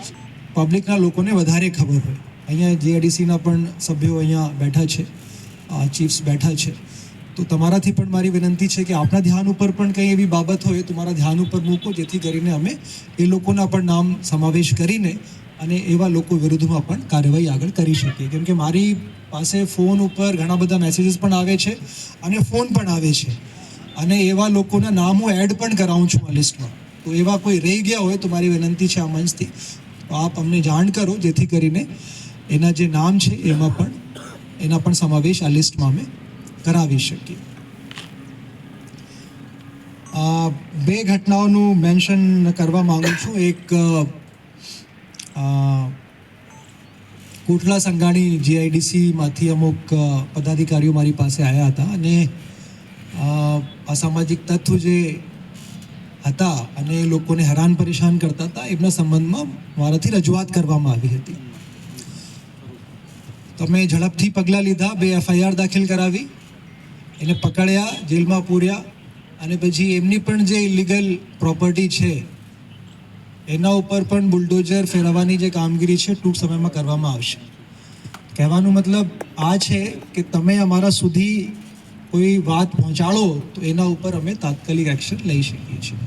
કદાચ પબ્લિકના લોકોને વધારે ખબર હોય. અહીંયા જીઆઈડીસીના પણ સભ્યો અહીંયા બેઠા છે ચીફ્સ બેઠા છે. તો તમારાથી પણ મારી વિનંતી છે કે આપણા ધ્યાન ઉપર પણ કંઈ એવી બાબત હોય, તો મારા ધ્યાન ઉપર મૂકો, જેથી કરીને અમે એ લોકોના પણ નામ સમાવેશ કરીને અને એવા લોકો વિરુદ્ધમાં પણ કાર્યવાહી આગળ કરી શકીએ. કેમ કે મારી પાસે ફોન ઉપર ઘણા બધા મેસેજીસ પણ આવે છે અને ફોન પણ આવે છે. અને એવા લોકોના નામ હું એડ પણ કરાવું છું આ લિસ્ટમાં તો એવા કોઈ રહી ગયા હોય તો મારી વિનંતી છે આ મંચથી. તો આપ અમને જાણ કરો, જેથી કરીને એના જે નામ છે, એમાં પણ, એના પણ સમાવેશ આ લિસ્ટમાં અમે કરાવી શકીએ. બે ઘટનાઓનું મેન્શન કરવા માગું છું. એક કોટલા સંઘાણી જીઆઈડીસીમાંથી અમુક પદાધિકારીઓ મારી પાસે આવ્યા હતા અને અસામાજિક તત્વ જે હતા અને લોકોને હેરાન પરેશાન કરતા હતા. એમના સંબંધમાં મારાથી રજૂઆત કરવામાં આવી હતી. તમે ઝડપથી પગલાં લીધા, બે એફઆઈઆર દાખલ કરાવી. એને પકડ્યા, જેલમાં પૂર્યા અને પછી એમની પણ જે ઇલીગલ પ્રોપર્ટી છે, એના ઉપર પણ બુલડોઝર ફેરવવાની જે કામગીરી છે, ટૂંક સમયમાં કરવામાં આવશે. કહેવાનો મતલબ આ છે કે તમે અમારા સુધી કોઈ વાત પહોંચાડો તો એના ઉપર અમે તાત્કાલિક એક્શન લઈ શકીએ છીએ.